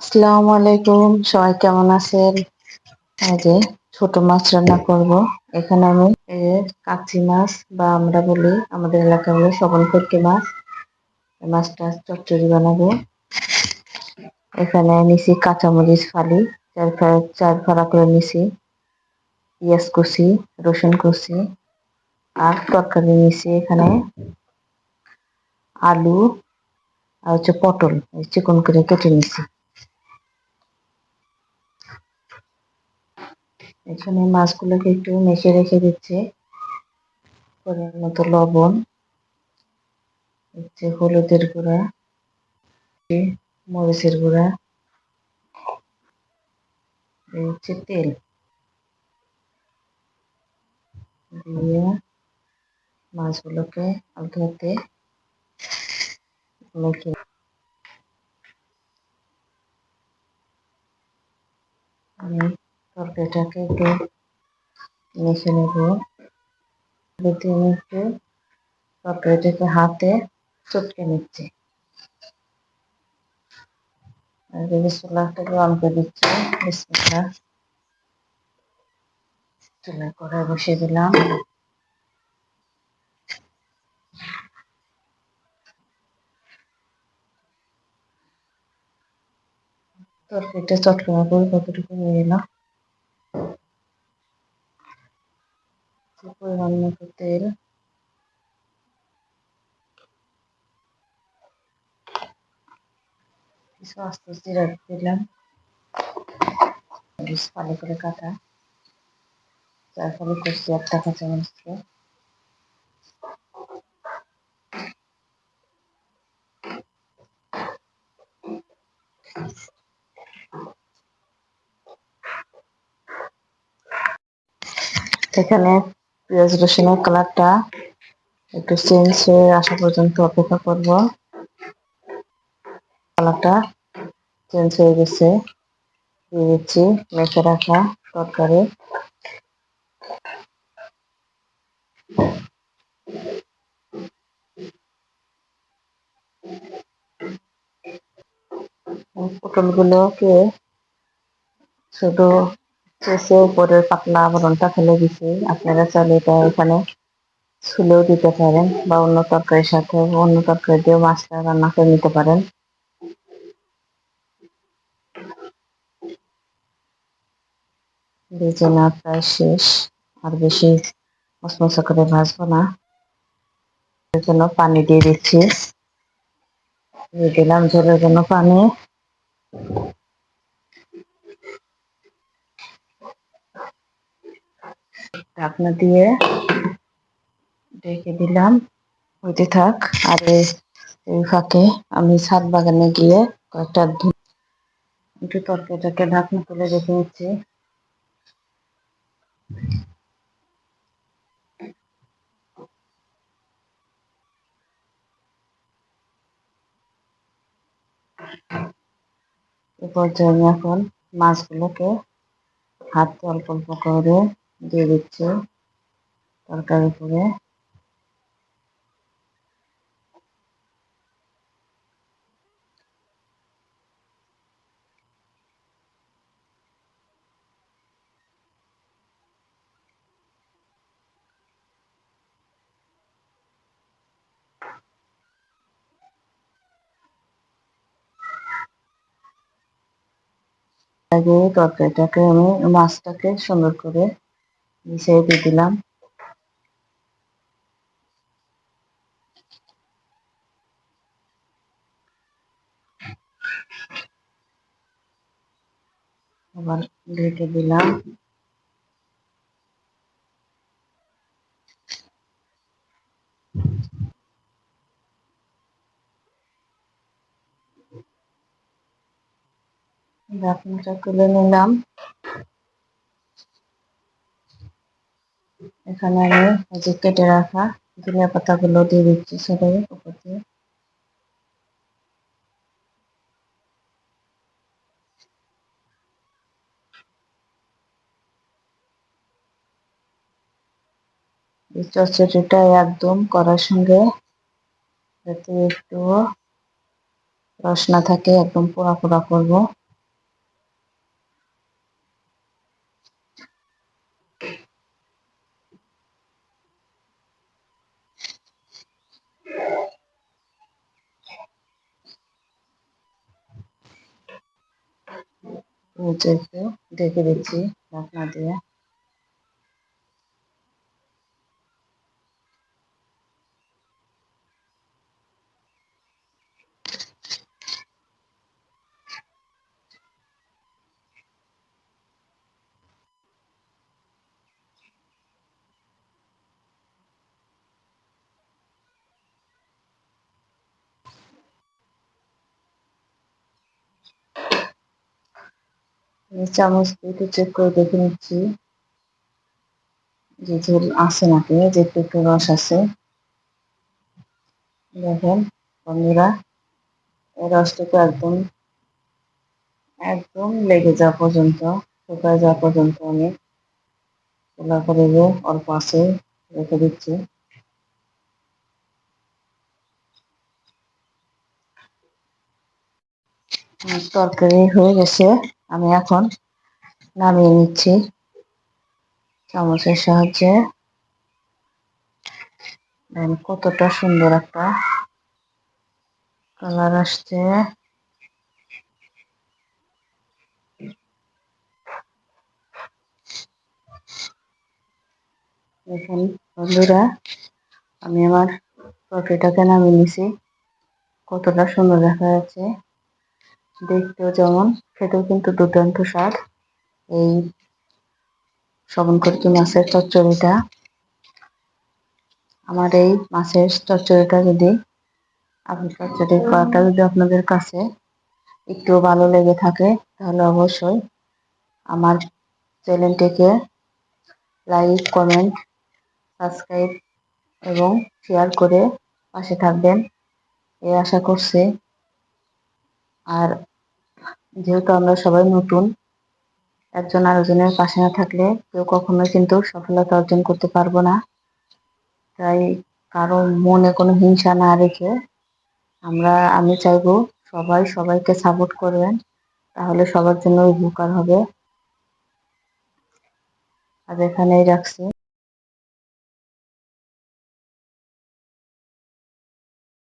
আসসালামু আলাইকুম, সবাই কেমন আছেন? যে ছোট মাছ রান্না করব। এখানে আমি কাচ্চি মাছ বা আমরা বলি আমাদের এলাকায় বলে সবল ফটকি মাছ। মাছটা চচ্চড়ি বানাবো। এখানে নিছি কাঁচামরিচ ফালি, চার ফাড়া চার ফাড়া করে নিছি। পেঁয়াজ কুচি, রসুন কুচি আর তরকারি নিছি এখানে। আলু আর হচ্ছে পটল চিকন করে কেটে নিছি। এখানে মাছগুলোকে একটু মেখে রেখে দিচ্ছে। পরিমাণ মতো লবণ হচ্ছে হলুদের গুঁড়া মরিচের গুঁড়া হচ্ছে তেল দিয়ে মাছগুলোকে আলতো হাতে মেখে আমি তরকারিটাকে একটু মেখে নেব। আমি একটু তরকারিটাকে হাতে চটকে নিচ্ছি। বিসমিল্লাহটাকে করে দিচ্ছি চুলা কড়াই বসিয়ে দিলাম। তরকারিটা চটকানো করে কতটুকু নিয়ে এলাম পরিমাণ মতো তেল কিছু আস্তে জিরা দিলাম ফালি করে কাটা চার ফালি করছি একটা কাঁচা মরিচকে এখানে পেঁয়াজ রসুনের কালারটা একটু চেঞ্জ হয়ে আসা পর্যন্ত অপেক্ষা করব। কালারটা চেঞ্জ হয়ে গেছে। দিয়ে দিচ্ছি, মেখে রাখা তরকারি। পটলগুলোকে ছোট চেষে উপরের পাতলা আবরণটা ফেলে দিছি। আপনারা চাইলে এটা এখানে ছুলেও দিতে পারেন বা অন্য তরকারির সাথে অন্য তরকারি দিয়েও মাছটা রান্না করে নিতে পারেন। ভেজে প্রায় শেষ। আর বেশি করে না। জন্য পানি দিয়ে দিচ্ছি। দিয়ে দিলাম ঝোলের জন্য পানি। ঢাকনা দিয়ে ঢেকে দিলাম। হইতে থাক, আর এই ফাঁকে আমি ছাদ বাগানে গিয়ে কয়েকটা একটু তরকারিটাকে ঢাকনা তুলে রেখে নিচ্ছি এ পর্যায়ে আমি এখন মাছগুলোকে হাত অল্প অল্প করে দিয়ে দিচ্ছে তরকারি করে। আগে তরকারিটাকে আমি মাছটাকে সুন্দর করে মিশিয়ে দিয়ে দিলাম। আবার ঢেকে দিলাম। ঢাকনাটা তুলে নিলাম। এখানে আমি যে কেটে রাখা ধনিয়া পাতাগুলো দিয়ে দিচ্ছি সবাই উপর দিয়ে। এই একদম করার সঙ্গে যাতে একটু রস না থাকে, একদম পোড়া পোড়া করব। উঁচুতে ঢেকে দিচ্ছি ঢাকনা দিয়ে। চামচ দিয়ে একটু চেক করে দেখে নিচ্ছি যে ঝোল আছে নাকি, যে একটু রস আছে। দেখেন, বন্ধুরা, এই রসটুকু একদম একদম লেগে যাওয়া পর্যন্ত, শুকায় যাওয়া পর্যন্ত আমি চুলা করে দিয়ে অল্প আছে রেখে দিচ্ছি। তরকারি হয়ে গেছে। আমি এখন নামিয়ে নিচ্ছি। চামচের সাহায্যে। কতটা সুন্দর একটা কালার আসছে। দেখুন বন্ধুরা, আমি আমার তরকারিটাকে নামিয়ে নিছি। কতটা সুন্দর দেখা যাচ্ছে। দেখতেও যেমন খেতেও কিন্তু দুর্দান্ত স্বাদ। এই শ্রবণ করতে মাছের চচ্চড়িটা। আমার এই মাছের চচ্চড়িটা যদি আপনি চচ্চড়ি করাটা যদি আপনাদের কাছে একটু ভালো লেগে থাকে, তাহলে অবশ্যই আমার চ্যানেলটিকে লাইক, কমেন্ট, সাবস্ক্রাইব এবং শেয়ার করে পাশে থাকবেন। এ আশা করছি আর যেহেতু আমরা সবাই নতুন, একজন আরেকজনের পাশে না থাকলে কেউ কখনোই কিন্তু সফলতা অর্জন করতে পারব না। তাই কারও মনে কোনো হিংসা না রেখে আমরা, আমি চাইব সবাই সবাইকে সাপোর্ট করবেন, তাহলে সবার জন্য উপকার হবে। আর এখানেই রাখছি।